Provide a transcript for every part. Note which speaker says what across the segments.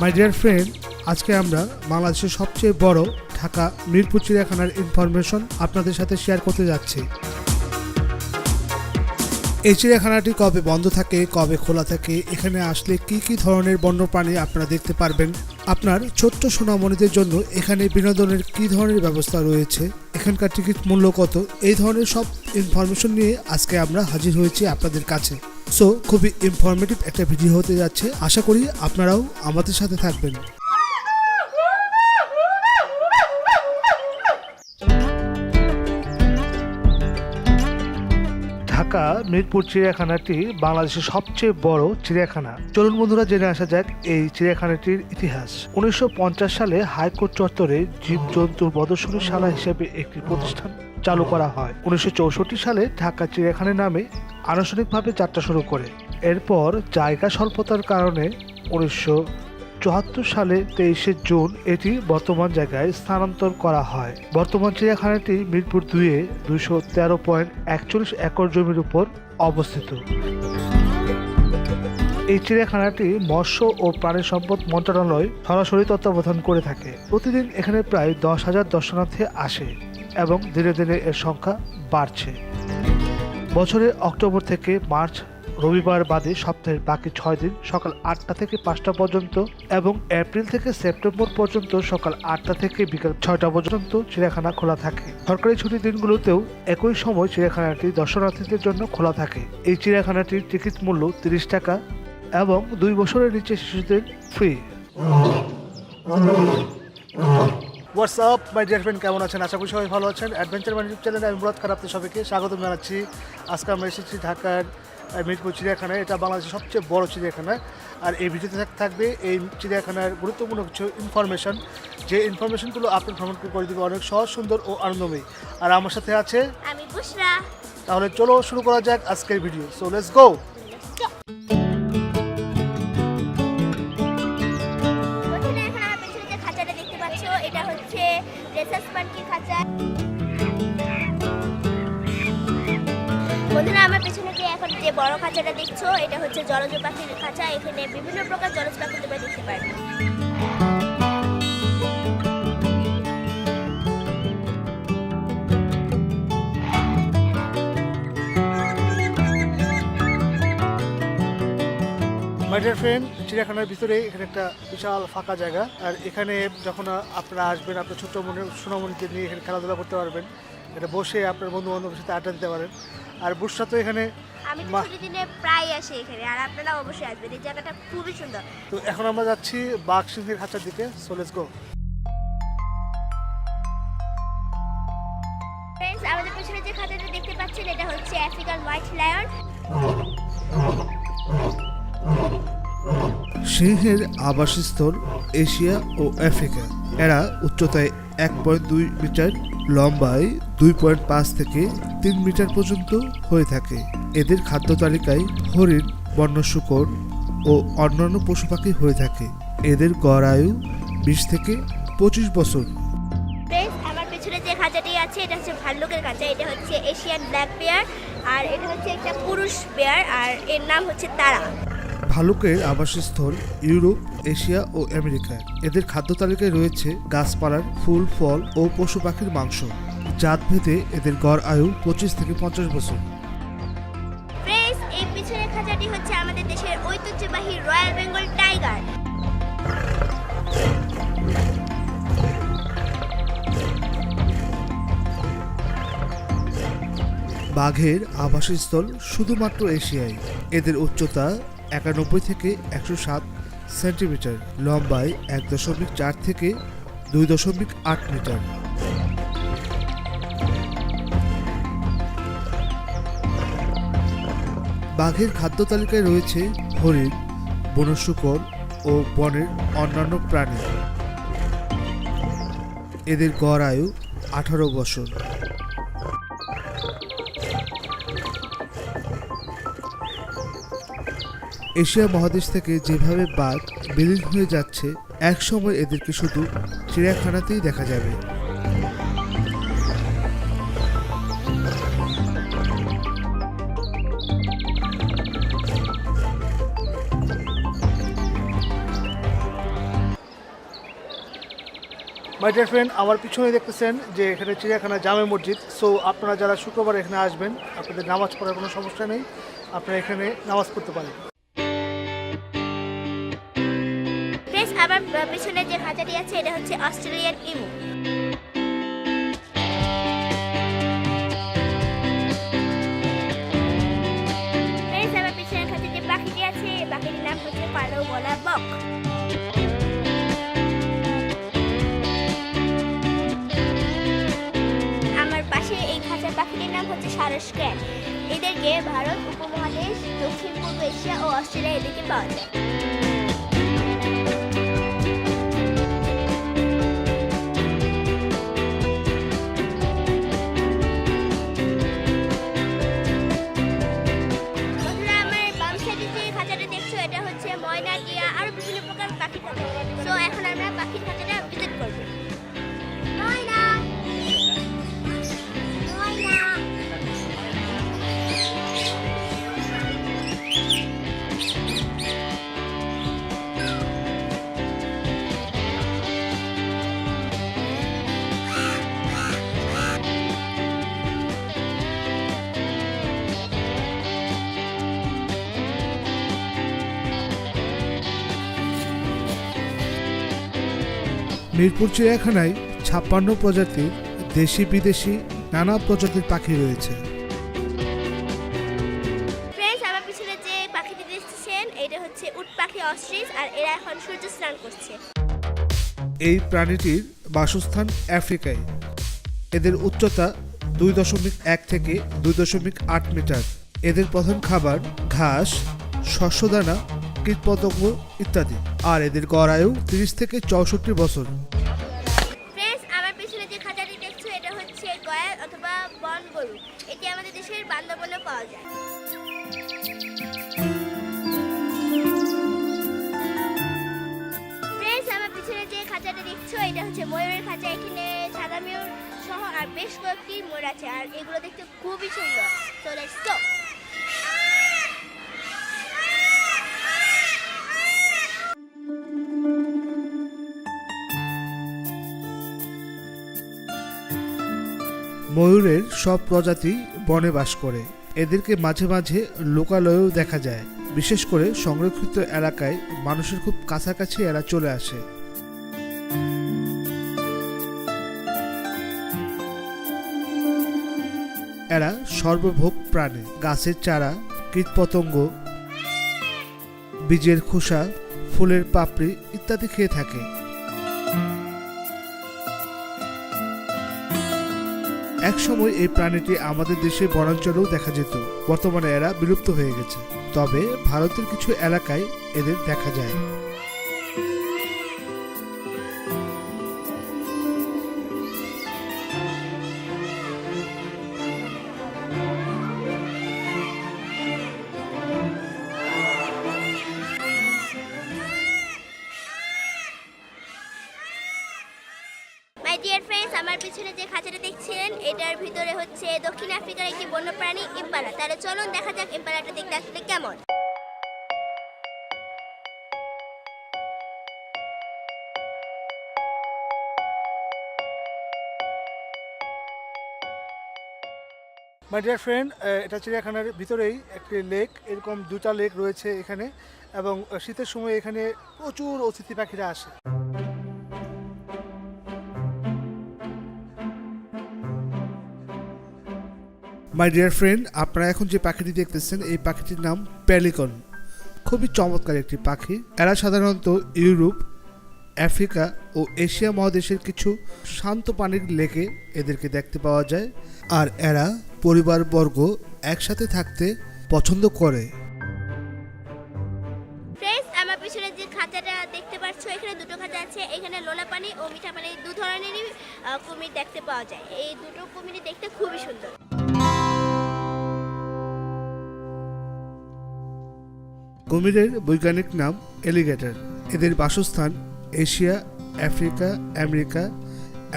Speaker 1: মাই dear friend আজকে আমরা বাংলাদেশের সবচেয়ে বড় ঢাকা মিরপুর চিড়িয়াখানার ইনফরমেশন আপনাদের সাথে শেয়ার করতে যাচ্ছি। এই চিড়িয়াখানাটি কবে বন্ধ থাকে, কবে খোলা থাকে, এখানে আসলে কি কি ধরনের বন্যপ্রাণী আপনারা দেখতে পারবেন? আপনার ছোট্ট সোনামণিদের জন্য এখানে বিনোদনের কি ধরনের ব্যবস্থা রয়েছে? এখানকার টিকিট মূল্য কত? এই ধরনের সব ইনফরমেশন নিয়ে আজকে আমরা হাজির হয়েছি আপনাদের কাছে। সো খুবই ইনফরমেটিভ একটা ভিডিও হতে যাচ্ছে। আশা করি আপনারাও আমাদের সাথে থাকবেন। ঢাকা, মিরপুর চিড়িয়াখানাটি বাংলাদেশের সবচেয়ে বড় চিড়িয়াখানা। চলুন বন্ধুরা, জেনে আসা যাক এই চিড়িয়াখানাটির ইতিহাস। উনিশশো পঞ্চাশ সালে হাইকোর্ট চত্বরে জীবজন্তুর প্রদর্শনীশালা হিসেবে একটি প্রতিষ্ঠান চালু করা হয়। উনিশশো চৌষট্টি সালে ঢাকা চিড়িয়াখানা নামে আনুষ্ঠানিকভাবে যাত্রা শুরু করে। এরপর জায়গা স্বল্পতার কারণে উনিশশো চুয়াত্তর সালে তেইশে জুন এটি বর্তমান জায়গায় স্থানান্তর করা হয়। বর্তমান চিড়িয়াখানাটি মিরপুর দুইয়ে দুইশো তেরো পয়েন্ট একচল্লিশ একর জমির উপর অবস্থিত। এই চিড়িয়াখানাটি মৎস্য ও প্রাণী সম্পদ মন্ত্রণালয় সরাসরি তত্ত্বাবধান করে থাকে। প্রতিদিন এখানে প্রায় দশ হাজার দর্শনার্থী আসে এবং ধীরে ধীরে এর সংখ্যা বাড়ছে। বছরে অক্টোবর থেকে মার্চ রবিবার বাদে সপ্তাহের বাকি ছয় দিন সকাল আটটা থেকে পাঁচটা পর্যন্ত এবং এপ্রিল থেকে সেপ্টেম্বর পর্যন্ত সকাল আটটা থেকে বিকাল ছয়টা পর্যন্ত চিড়িয়াখানা খোলা থাকে। সরকারি ছুটির দিনগুলোতেও একই সময় চিড়িয়াখানাটি দর্শনার্থীদের জন্য খোলা থাকে। এই চিড়িয়াখানাটির টিকিট মূল্য তিরিশ টাকা এবং দুই বছরের নিচে শিশুদের free. What's up my dear friend কেমন আছেন? আশা করি সবাই ভালো আছেন। অ্যাডভেঞ্চার ম্যান ইউটিউব চ্যানেলে আমি মুরাদ আপনাদের সবাইকে স্বাগত জানাচ্ছি। আজকে আমরা এসেছি ঢাকার মিরপুর চিড়িয়াখানায়। এটা বাংলাদেশের সবচেয়ে বড় চিড়িয়াখানা। আর এই ভিডিওতে থাক- থাকবে এই চিড়িয়াখানার গুরুত্বপূর্ণ কিছু ইনফরমেশন যে ইনফরমেশনগুলো আপনার ভ্রমণকে করে দেবে অনেক সহজ সুন্দর ও আনন্দময়ী। আর আমার সাথে আছে
Speaker 2: আমি
Speaker 1: তাহলে চলো শুরু করা যাক আজকের video so let's go
Speaker 2: research পার্কের খাঁচা বন্ধুরা, আমার পেছনে যে এখন যে বড় খাঁচাটা দেখছ, এটা হচ্ছে জলজ পাখির খাঁচা। এখানে বিভিন্ন প্রকার জলজ পাখি তোমরা দেখতে পারবে।
Speaker 1: মাই ডিয়ার ফ্রেন্ড চিড়িয়াখানার ভিতরে এখানে একটা বিশাল ফাঁকা জায়গা। আর এখানে যখন আপনারা আসবেন আপনার ছোট্ট মনে সোনামণিকে নিয়ে এখানে খেলাধুলা করতে পারবেন। এটা বসে আপনার বন্ধু বান্ধবের সাথে আড্ডা দিতে পারেন। আর বুসরা তো এখানে
Speaker 2: আমি তো ছুটির দিনে প্রায় আসি এখানে আর আপনারা অবশ্যই আসবেন। এই জায়গাটা খুবই সুন্দর।
Speaker 1: তো এখন আমরা যাচ্ছি বাঘ সিংহের খাঁচার দিকে। সো লেটস গো
Speaker 2: ফ্রেন্ডস আমাদের পেছনে যে খাঁচাটা দেখতে পাচ্ছেন এটা হচ্ছে আফ্রিকান হোয়াইট লায়ন
Speaker 1: সিংহের আবাসস্থল এশিয়া ও আফ্রিকা। এরা উচ্চতায় এক পয়েন্ট দুই মিটার, লম্বায় দুই পয়েন্ট পাঁচ থেকে তিন মিটার পর্যন্ত হয়ে থাকে। এদের খাদ্য তালিকায় হরিণ, বন্য শুকর ও অন্যান্য পশু পাখি হয়ে থাকে। এদের গড় আয়ু বিশ থেকে পঁচিশ বছর।
Speaker 2: আমার পেছনে যে খাঁচাটি আছে, এটা হচ্ছে ভাল্লুকের খাঁচা। এটা হচ্ছে এশিয়ান ব্ল্যাক বেয়ার, আর এটা হচ্ছে একটা পুরুষ বেয়ার, আর এর নাম হচ্ছে তারা।
Speaker 1: ভালুকের আবাসস্থল ইউরোপ এশিয়া ও আমেরিকায়। এদের খাদ্য তালিকায় রয়েছে গাছপালার ফুল ফল ও পশু পাখির মাংস। জাতভেদে এদের গড় আয়ু পঁচিশ থেকে পঞ্চাশ বছর।
Speaker 2: এই পিছনের খাঁচাটি হচ্ছে আমাদের দেশের ঐতিহ্যবাহী রয়্যাল বেঙ্গল টাইগার।
Speaker 1: বাঘের আবাসস্থল শুধুমাত্র এশিয়ায়। এদের উচ্চতা একানব্বই থেকে একশো সাত সেন্টিমিটার, লম্বায় এক দশমিক চার থেকে দুই দশমিক আট মিটার। বাঘের খাদ্য তালিকায় রয়েছে হরিণ বনশুকর ও বনের অন্যান্য প্রাণী। এদের গড় আয়ু আঠারো বছর। এশিয়া মহাদেশ থেকে যেভাবে বাঘ বিলীন হয়ে যাচ্ছে একসময় এদেরকে শুধু চিড়িয়াখানাতেই দেখা যাবে। মাই ডিয়ার ফ্রেন্ড আমার পিছনে দেখতেছেন যে এখানে চিড়িয়াখানা জামে মসজিদ। সো আপনারা যারা শুক্রবার এখানে আসবেন, আপনাদের নামাজ পড়ার কোনো সমস্যা নেই। আপনারা এখানে নামাজ পড়তে পারেন।
Speaker 2: আমার পিছনে যে খাঁচাটি আছে, এটা হচ্ছে অস্ট্রেলিয়ান ইমু। আমার পিছনে খাঁচে যে আছে। পাখিটির নাম হচ্ছে কালো গলা বক পাখিটির নাম হচ্ছে সারস ক্যাট। এদেরকে ভারত, উপমহাদেশ দক্ষিণ পূর্ব এশিয়া ও অস্ট্রেলিয়া এদিকে পাওয়া যায়।
Speaker 1: মিরপুর চিড়িয়াখানায় ছাপ্পান্ন প্রজাতির দেশি বিদেশি নানা প্রজাতির পাখি রয়েছে।
Speaker 2: আমার পিছনে যে পাখিটি দেখছেন এটা হচ্ছে উট পাখি অস্ট্রিচ আর এরা এখন সূর্য স্নান করছে।
Speaker 1: এই প্রাণীটির বাসস্থান আফ্রিকায়। এদের উচ্চতা দুই দশমিক এক থেকে দুই দশমিক আট মিটার। এদের প্রধান খাবার ঘাস শস্যদানা কীটপতঙ্গ ইত্যাদি। আর এদের গড়ায়ু তিরিশ থেকে চৌষট্টি বছর।
Speaker 2: অথবা বন গরু এটি আমাদের দেশের পাওয়া যায়। পিছনে যে দেখছ, এটা হচ্ছে ময়ূরের খাঁচা। এখানে সাদা ময়ূর সহ আর বেশ কয়েকটি ময়ূর আছে, আর এগুলো দেখতে খুবই সুন্দর। তো লেটস গো
Speaker 1: ময়ূরের সব প্রজাতি বনে বাস করে। এদেরকে মাঝে মাঝে লোকালয়েও দেখা যায়। বিশেষ করে সংরক্ষিত এলাকায় মানুষের খুব কাছাকাছি এরা চলে আসে। এরা সর্বভোগ প্রাণী। গাছের চারা, কীটপতঙ্গ, বীজের খোসা, ফুলের পাপড়ি ইত্যাদি খেয়ে থাকে। একসময় এই প্রাণীটি আমাদের দেশে বনাঞ্চলেও দেখা যেত। বর্তমানে এরা বিলুপ্ত হয়ে গেছে। তবে ভারতের কিছু এলাকায় এদের দেখা যায়।
Speaker 2: দক্ষিণ আফ্রিকার একটি বন্যপ্রাণী ইম্পালা। তাহলে চলুন দেখা যাক ইম্পালাটা দেখতে আসলে কেমন।
Speaker 1: মাই ডিয়ার ফ্রেন্ড এটা চিড়িয়াখানার ভিতরেই একটি লেক এরকম দুটা লেক রয়েছে এখানে এবং শীতের সময় এখানে প্রচুর অতিথি পাখিরা আসে। মাই ডিয়ার ফ্রেন্ড আপনারা এখন যে পাখিটি দেখতেছেন, এই পাখিটির নাম প্যালিকন খুবই চমৎকার একটি পাখি। এরা সাধারণত ইউরোপ, আফ্রিকা ও এশিয়া মহাদেশের কিছু শান্ত পানির লেকে এদেরকে দেখতে পাওয়া যায়। আর এরা পরিবারবর্গ একসাথে থাকতে পছন্দ করে।
Speaker 2: আমার পিছনে যে খাঁচাটা দেখতে পাচ্ছ, এখানে দুটো খাঁচা আছে। এখানে লোনা পানি ও মিঠা পানি। দু ধরনেরই কুমির দেখতে পাওয়া যায়। এই দুটো কুমিরই দেখতে খুবই সুন্দর।
Speaker 1: কুমিরের বৈজ্ঞানিক নাম এলিগেটর এদের বাসস্থান এশিয়া, আফ্রিকা, আমেরিকা,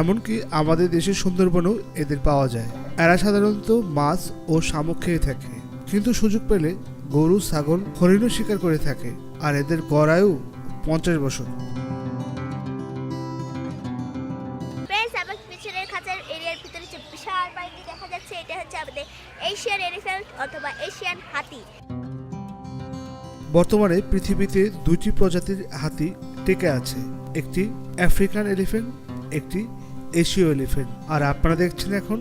Speaker 1: এমনকি আমাদের দেশের সুন্দরবনেও এদের পাওয়া যায়। এরা সাধারণত মাছ ও শামুক খেয়ে থাকে, কিন্তু সুযোগ পেলে গরু, ছাগল, হরিণও শিকার করে থাকে, আর এদের গড়ায়ু পঞ্চাশ বছর।
Speaker 2: এশিয়ান এলিফ্যান্ট অথবা এশিয়ান হাতি
Speaker 1: বর্তমানে পৃথিবীতে দুইটি প্রজাতির হাতি টেকে আছে। একটি আফ্রিকান এলিফ্যান্ট, একটি এশীয় এলিফেন্ট আর আপনারা দেখছেন এখন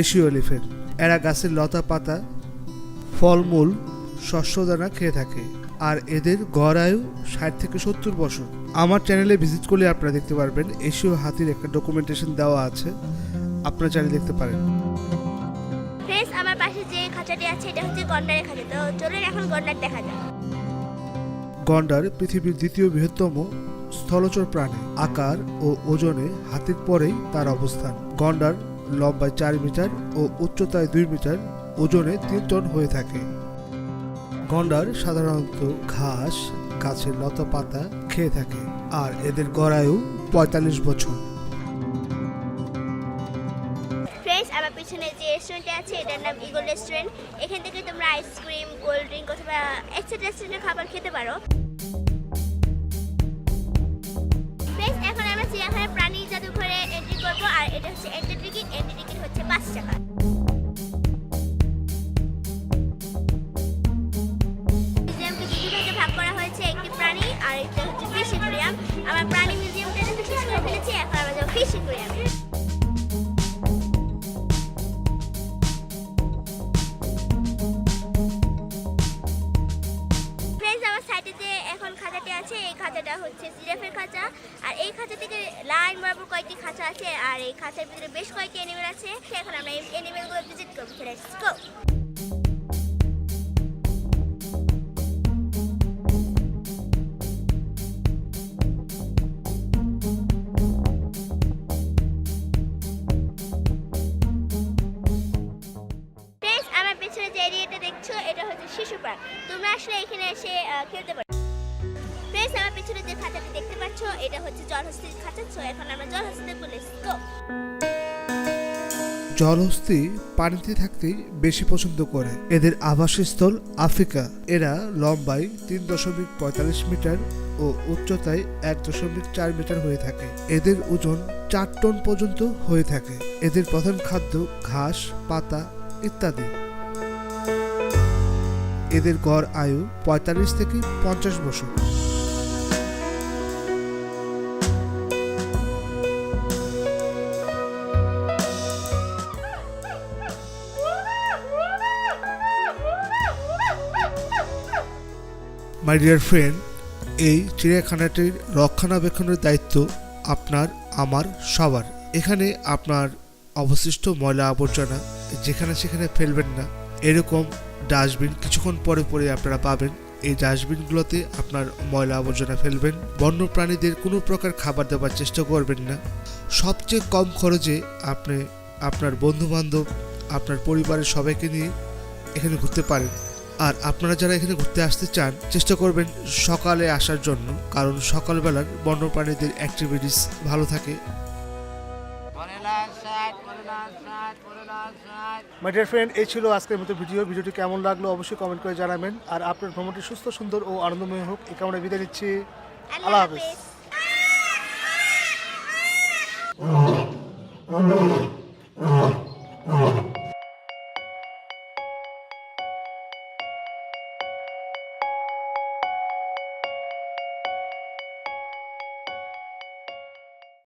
Speaker 1: এশীয় এলিফেন্ট এরা গাছের লতা পাতা, ফলমূল, শস্যদানা খেয়ে থাকে। আর এদের গড় আয়ু ষাট থেকে সত্তর বছর। আমার চ্যানেলে ভিজিট করলে আপনারা দেখতে পারবেন, এশীয় হাতির একটা ডকুমেন্টেশন দেওয়া আছে। আপনারা চ্যানেল দেখতে পারেন।
Speaker 2: আমার পাশে যে খাঁচাটি আছে, এটা হচ্ছে গন্ডারের খাঁচা। তো চলুন এখন গন্ডার দেখা যাক।
Speaker 1: গন্ডার পৃথিবীর দ্বিতীয় বৃহত্তম স্থলচর প্রাণী, আকার ও ওজনে হাতির পরেই তার অবস্থান। গন্ডার লম্বায় চার মিটার ও উচ্চতায় দুই মিটার, ওজনে তিন টন হয়ে থাকে। গন্ডার সাধারণত ঘাস, গাছের লতা পাতা খেয়ে থাকে আর এদের গড়ায়ু পঁয়তাল্লিশ বছর।
Speaker 2: আমার পিছনে যে রেস্টুরেন্টে আছে, এটার নাম ইগল রেস্টুরেন্ট এখান থেকে তোমরা আইসক্রিম কোল্ড ড্রিঙ্ক অথবা এক্সট্রা রেস্টুরেন্টের খাবার খেতে পারো। এখন আমরা চিড়িয়াখানার প্রাণী জাদুঘরে এন্ট্রি করব, আর এটা হচ্ছে এন্ট্রি টিকিট এন্ট্রি টিকিট হচ্ছে পাঁচ টাকা। কয়েকটি খাঁচা আছে, আর এই খাঁচার ভিতরে বেশ কয়েকটি এনিমেল আছে। এখন আমরা এই অ্যানিমেলগুলো ভিজিট করব গো যে দেখছ, এটা হচ্ছে শিশু পার্ক তোমরা আসলে এখানে এসে খেলতে পারো। ফ্রেন্ডস আমার পেছনে যে খাঁচাটি দেখতে পাচ্ছ এটা হচ্ছে জলহস্তির খাঁচা। সো এখন আমরা জলহস্তিতে গো
Speaker 1: জলহস্তি পানিতে থাকতে বেশি পছন্দ করে। এদের আবাসস্থল আফ্রিকা। এরা লম্বায় তিন দশমিক পঁয়তাল্লিশ মিটার ও উচ্চতায় এক দশমিক চার মিটার হয়ে থাকে। এদের ওজন চার টন পর্যন্ত হয়ে থাকে। এদের প্রধান খাদ্য ঘাস, পাতা ইত্যাদি। এদের গড় আয়ু পঁয়তাল্লিশ থেকে পঞ্চাশ বছর। মাই ডিয়ার ফ্রেন্ড এই চিড়িয়াখানাটির রক্ষণাবেক্ষণের দায়িত্ব আপনার, আমার, সবার। এখানে আপনার অবশিষ্ট ময়লা আবর্জনা যেখানে সেখানে ফেলবেন না। এরকম ডাস্টবিন কিছুক্ষণ পরে পরে আপনারা পাবেন। এই ডাস্টবিনগুলোতে আপনার ময়লা আবর্জনা ফেলবেন। বন্য প্রাণীদের কোনো প্রকার খাবার দেওয়ার চেষ্টা করবেন না। সবচেয়ে কম খরচে আপনি আপনার বন্ধু বান্ধব আপনার পরিবারের সবাইকে নিয়ে এখানে ঘুরতে পারেন। আর আপনারা যারা এখানে ঘুরতে আসতে চান চেষ্টা করবেন সকালে আসার জন্য কারণ সকালবেলার বন্যপ্রাণীদের অ্যাক্টিভিটিস ভালো থাকে। মাই ডিয়ার ফ্রেন্ড এই ছিল আজকের মতো ভিডিও। ভিডিওটি কেমন লাগল অবশ্যই কমেন্ট করে জানাবেন। আর আপনার ভ্রমণটি সুস্থ সুন্দর ও আনন্দময় হোক। এই কামড়ে বিদায় নিচ্ছি।
Speaker 2: আল্লাহ। হাফেজ।